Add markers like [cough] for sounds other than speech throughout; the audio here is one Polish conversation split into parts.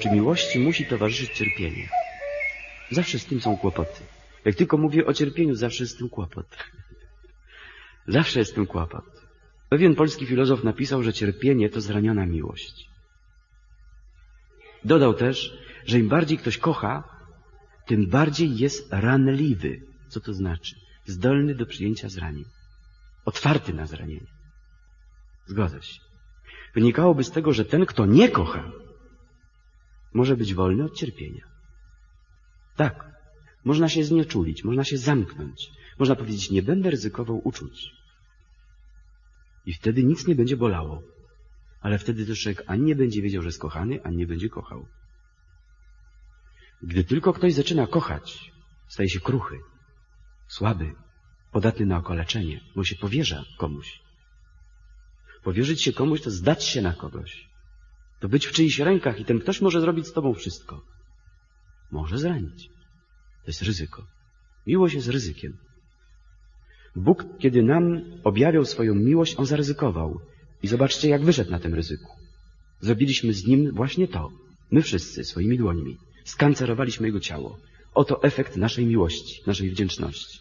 Czy miłości musi towarzyszyć cierpienie? Zawsze z tym są kłopoty. Jak tylko mówię o cierpieniu, zawsze jest z tym kłopot. [laughs] Zawsze jest z tym kłopot. Pewien polski filozof napisał, że cierpienie to zraniona miłość. Dodał też, że im bardziej ktoś kocha, tym bardziej jest ranliwy. Co to znaczy? Zdolny do przyjęcia zranień. Otwarty na zranienie. Zgodzę się. Wynikałoby z tego, że ten, kto nie kocha, może być wolny od cierpienia. Tak, można się znieczulić, można się zamknąć. Można powiedzieć, nie będę ryzykował uczuć. I wtedy nic nie będzie bolało. Ale wtedy też człowiek ani nie będzie wiedział, że jest kochany, ani nie będzie kochał. Gdy tylko ktoś zaczyna kochać, staje się kruchy, słaby, podatny na okaleczenie, bo się powierza komuś. Powierzyć się komuś to zdać się na kogoś. To być w czyichś rękach i ten ktoś może zrobić z tobą wszystko. Może zranić. To jest ryzyko. Miłość jest ryzykiem. Bóg, kiedy nam objawiał swoją miłość, On zaryzykował. I zobaczcie, jak wyszedł na tym ryzyku. Zrobiliśmy z Nim właśnie to. My wszyscy, swoimi dłońmi. Skancerowaliśmy Jego ciało. Oto efekt naszej miłości, naszej wdzięczności.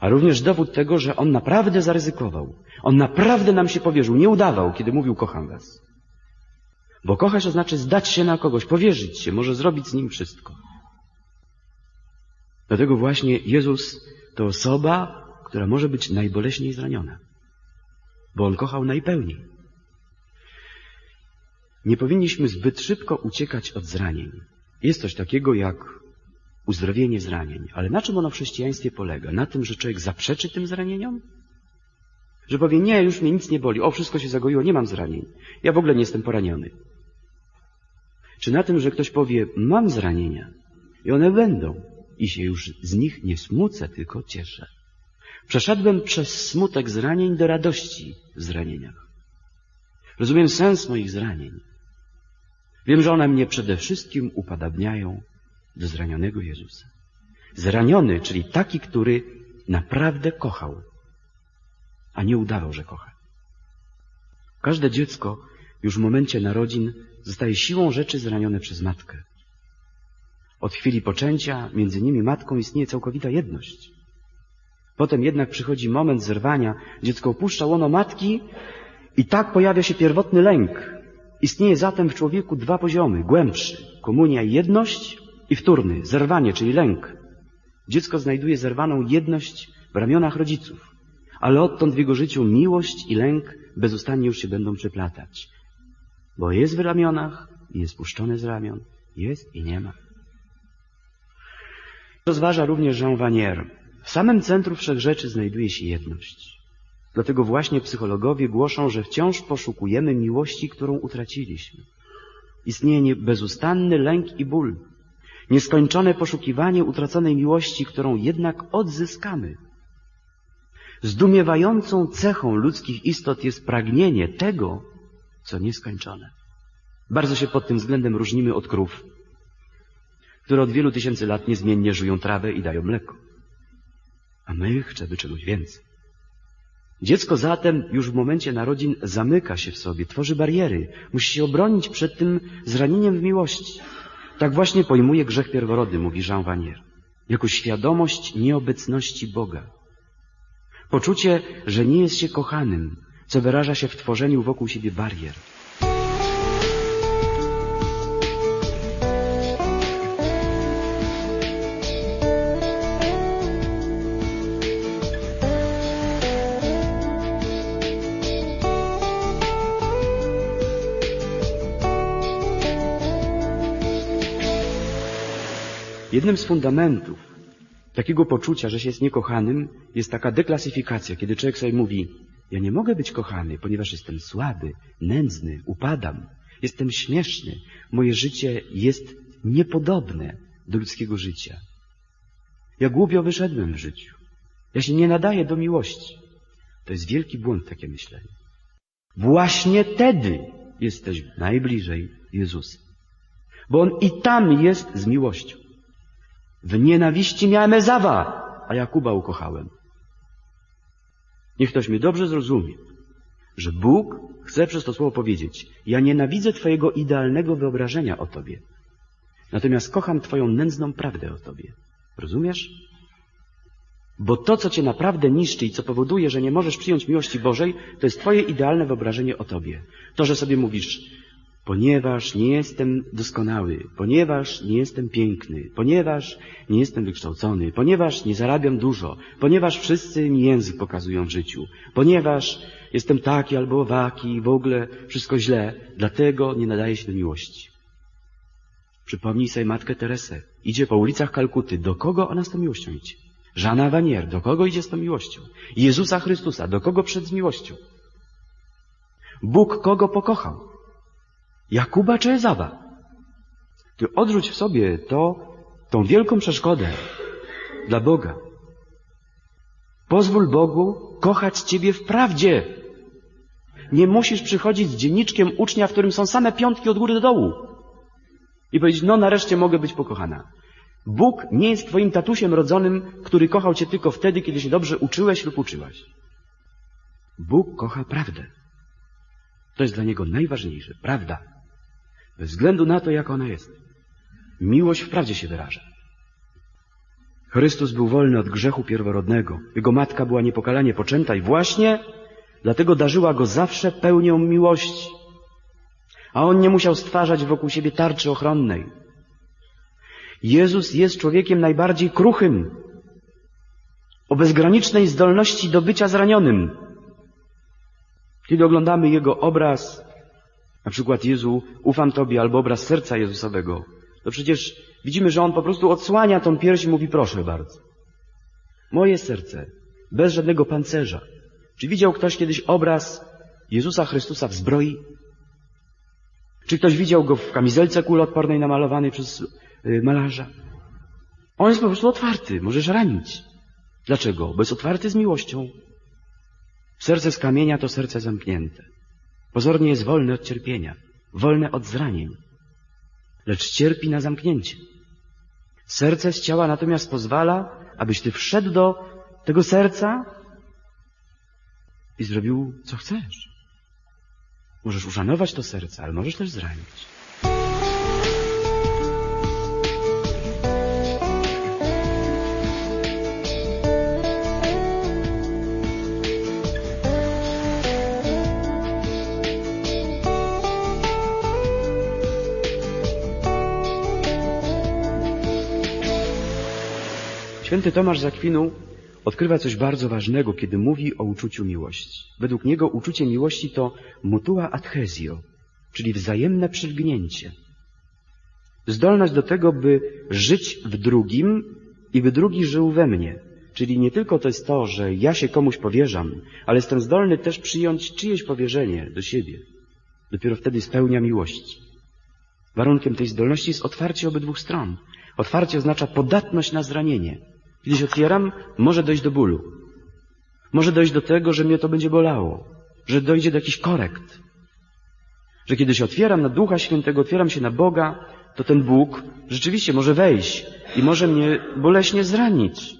A również dowód tego, że On naprawdę zaryzykował. On naprawdę nam się powierzył. Nie udawał, kiedy mówił kocham was. Bo kochać oznacza zdać się na kogoś, powierzyć się, może zrobić z nim wszystko. Dlatego właśnie Jezus to osoba, która może być najboleśniej zraniona. Bo On kochał najpełniej. Nie powinniśmy zbyt szybko uciekać od zranień. Jest coś takiego jak uzdrowienie zranień. Ale na czym ono w chrześcijaństwie polega? Na tym, że człowiek zaprzeczy tym zranieniom? Że powie, nie, już mnie nic nie boli, o, wszystko się zagoiło, nie mam zranień. Ja w ogóle nie jestem poraniony. Czy na tym, że ktoś powie, mam zranienia i one będą i się już z nich nie smucę, tylko cieszę. Przeszedłem przez smutek zranień do radości w zranieniach. Rozumiem sens moich zranień. Wiem, że one mnie przede wszystkim upadabniają do zranionego Jezusa. Zraniony, czyli taki, który naprawdę kochał, a nie udawał, że kocha. Każde dziecko już w momencie narodzin zostaje siłą rzeczy zranione przez matkę. Od chwili poczęcia między nimi matką istnieje całkowita jedność. Potem jednak przychodzi moment zerwania, dziecko opuszcza łono matki i tak pojawia się pierwotny lęk. Istnieje zatem w człowieku dwa poziomy, głębszy, komunia i jedność i wtórny, zerwanie, czyli lęk. Dziecko znajduje zerwaną jedność w ramionach rodziców, ale odtąd w jego życiu miłość i lęk bezustannie już się będą przeplatać. Bo jest w ramionach jest puszczone z ramion, jest i nie ma. Rozważa również Jean Vanier. W samym centrum wszechrzeczy znajduje się jedność. Dlatego właśnie psychologowie głoszą, że wciąż poszukujemy miłości, którą utraciliśmy. Istnieje bezustanny lęk i ból. Nieskończone poszukiwanie utraconej miłości, którą jednak odzyskamy. Zdumiewającą cechą ludzkich istot jest pragnienie tego, co nieskończone. Bardzo się pod tym względem różnimy od krów, które od wielu tysięcy lat niezmiennie żują trawę i dają mleko. A my chcemy czegoś więcej. Dziecko zatem już w momencie narodzin zamyka się w sobie, tworzy bariery, musi się obronić przed tym zranieniem w miłości. Tak właśnie pojmuje grzech pierworodny, mówi Jean Vanier, jako świadomość nieobecności Boga. Poczucie, że nie jest się kochanym, co wyraża się w tworzeniu wokół siebie barier. Jednym z fundamentów takiego poczucia, że się jest niekochanym, jest taka deklasyfikacja, kiedy człowiek sobie mówi, ja nie mogę być kochany, ponieważ jestem słaby, nędzny, upadam, jestem śmieszny, moje życie jest niepodobne do ludzkiego życia. Ja głupio wyszedłem w życiu. Ja się nie nadaję do miłości. To jest wielki błąd takie myślenie. Właśnie wtedy jesteś najbliżej Jezusa. Bo On i tam jest z miłością. W nienawiści miałem Ezawa, a Jakuba ukochałem. Niech ktoś mnie dobrze zrozumie. Że Bóg chce przez to słowo powiedzieć, ja nienawidzę Twojego idealnego wyobrażenia o Tobie, natomiast kocham Twoją nędzną prawdę o Tobie. Rozumiesz? Bo to, co Cię naprawdę niszczy i co powoduje, że nie możesz przyjąć miłości Bożej, to jest Twoje idealne wyobrażenie o Tobie. To, że sobie mówisz, ponieważ nie jestem doskonały, ponieważ nie jestem piękny, ponieważ nie jestem wykształcony, ponieważ nie zarabiam dużo, ponieważ wszyscy mi język pokazują w życiu, ponieważ jestem taki albo owaki, w ogóle wszystko źle, dlatego nie nadaje się do miłości. Przypomnij sobie matkę Teresę. Idzie po ulicach Kalkuty. Do kogo ona z tą miłością idzie? Żana Vanier. Do kogo idzie z tą miłością? Jezusa Chrystusa. Do kogo przed z miłością? Bóg kogo pokochał? Jakuba czy Ezawa? Ty odrzuć w sobie to, tą wielką przeszkodę dla Boga. Pozwól Bogu kochać Ciebie w prawdzie. Nie musisz przychodzić z dzienniczkiem ucznia, w którym są same piątki od góry do dołu. I powiedzieć, no nareszcie mogę być pokochana. Bóg nie jest Twoim tatusiem rodzonym, który kochał Cię tylko wtedy, kiedy się dobrze uczyłeś lub uczyłaś. Bóg kocha prawdę. To jest dla Niego najważniejsze. Prawda. Bez względu na to, jak ona jest. Miłość w prawdzie się wyraża. Chrystus był wolny od grzechu pierworodnego. Jego matka była niepokalanie poczęta i właśnie dlatego darzyła go zawsze pełnią miłości. A on nie musiał stwarzać wokół siebie tarczy ochronnej. Jezus jest człowiekiem najbardziej kruchym, o bezgranicznej zdolności do bycia zranionym. Kiedy oglądamy Jego obraz, na przykład Jezu, ufam Tobie, albo obraz serca Jezusowego, to przecież widzimy, że On po prostu odsłania tą pierś i mówi, proszę bardzo. Moje serce, bez żadnego pancerza. Czy widział ktoś kiedyś obraz Jezusa Chrystusa w zbroi? Czy ktoś widział go w kamizelce kuloodpornej namalowanej przez malarza? On jest po prostu otwarty, możesz ranić. Dlaczego? Bo jest otwarty z miłością. Serce z kamienia to serce zamknięte. Pozornie jest wolne od cierpienia, wolne od zranień, lecz cierpi na zamknięcie. Serce z ciała natomiast pozwala, abyś ty wszedł do tego serca i zrobił, co chcesz. Możesz uszanować to serce, ale możesz też zranić. Święty Tomasz z Akwinu odkrywa coś bardzo ważnego, kiedy mówi o uczuciu miłości. Według niego uczucie miłości to mutua adhesio, czyli wzajemne przylgnięcie. Zdolność do tego, by żyć w drugim i by drugi żył we mnie. Czyli nie tylko to jest to, że ja się komuś powierzam, ale jestem zdolny też przyjąć czyjeś powierzenie do siebie. Dopiero wtedy spełnia miłości. Warunkiem tej zdolności jest otwarcie obydwu stron. Otwarcie oznacza podatność na zranienie. Kiedy się otwieram, może dojść do bólu. Może dojść do tego, że mnie to będzie bolało. Że dojdzie do jakichś korekt. Że kiedy się otwieram na Ducha Świętego, otwieram się na Boga, to ten Bóg rzeczywiście może wejść i może mnie boleśnie zranić.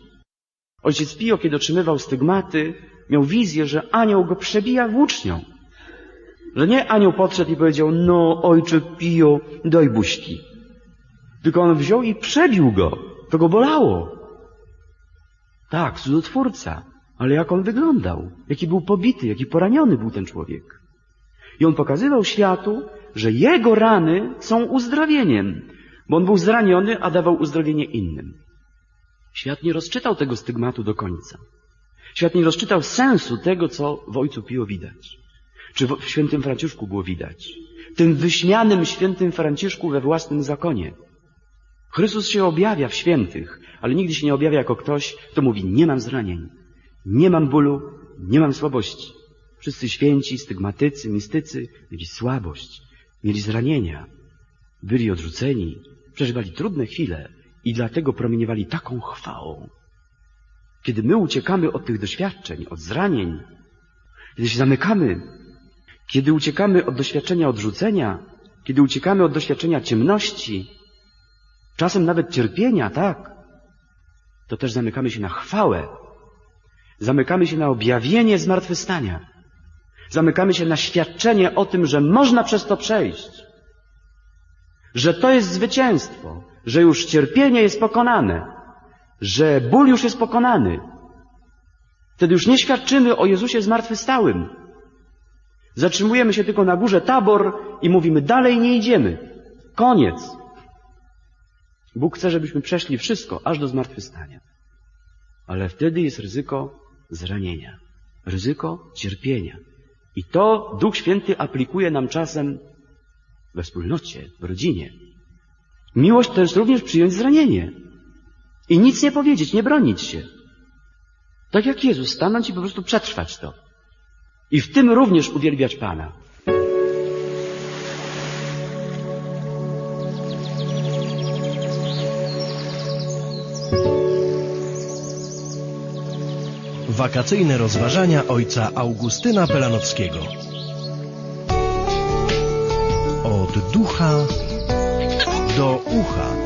Ojciec Pio, kiedy otrzymywał stygmaty, miał wizję, że anioł go przebija włócznią. Że nie anioł podszedł i powiedział, no ojcze Pio, daj buźki. Tylko on wziął i przebił go. To go bolało. Tak, cudotwórca. Ale jak on wyglądał? Jaki był pobity, jaki poraniony był ten człowiek? I on pokazywał światu, że jego rany są uzdrowieniem, bo on był zraniony, a dawał uzdrowienie innym. Świat nie rozczytał tego stygmatu do końca. Świat nie rozczytał sensu tego, co w Ojcu Pio widać. Czy w świętym Franciszku było widać. Tym wyśmianym świętym Franciszku we własnym zakonie. Chrystus się objawia w świętych, ale nigdy się nie objawia jako ktoś, kto mówi, nie mam zranień, nie mam bólu, nie mam słabości. Wszyscy święci, stygmatycy, mistycy mieli słabość, mieli zranienia, byli odrzuceni, przeżywali trudne chwile i dlatego promieniowali taką chwałą. Kiedy my uciekamy od tych doświadczeń, od zranień, kiedy się zamykamy, kiedy uciekamy od doświadczenia odrzucenia, kiedy uciekamy od doświadczenia ciemności, czasem nawet cierpienia, tak, to też zamykamy się na chwałę, zamykamy się na objawienie zmartwychwstania, Zamykamy się na świadczenie o tym, że można przez to przejść. Że to jest zwycięstwo, że już cierpienie jest pokonane, że ból już jest pokonany. Wtedy już nie świadczymy o Jezusie zmartwychwstałym. Zatrzymujemy się tylko na górze tabor i mówimy, dalej nie idziemy. Koniec. Bóg chce, żebyśmy przeszli wszystko, aż do zmartwychwstania. Ale wtedy jest ryzyko zranienia, ryzyko cierpienia. I to Duch Święty aplikuje nam czasem we wspólnocie, w rodzinie. Miłość to jest również przyjąć zranienie. I nic nie powiedzieć, nie bronić się. Tak jak Jezus, stanąć i po prostu przetrwać to. I w tym również uwielbiać Pana. Wakacyjne rozważania ojca Augustyna Pelanowskiego. Od ducha do ucha.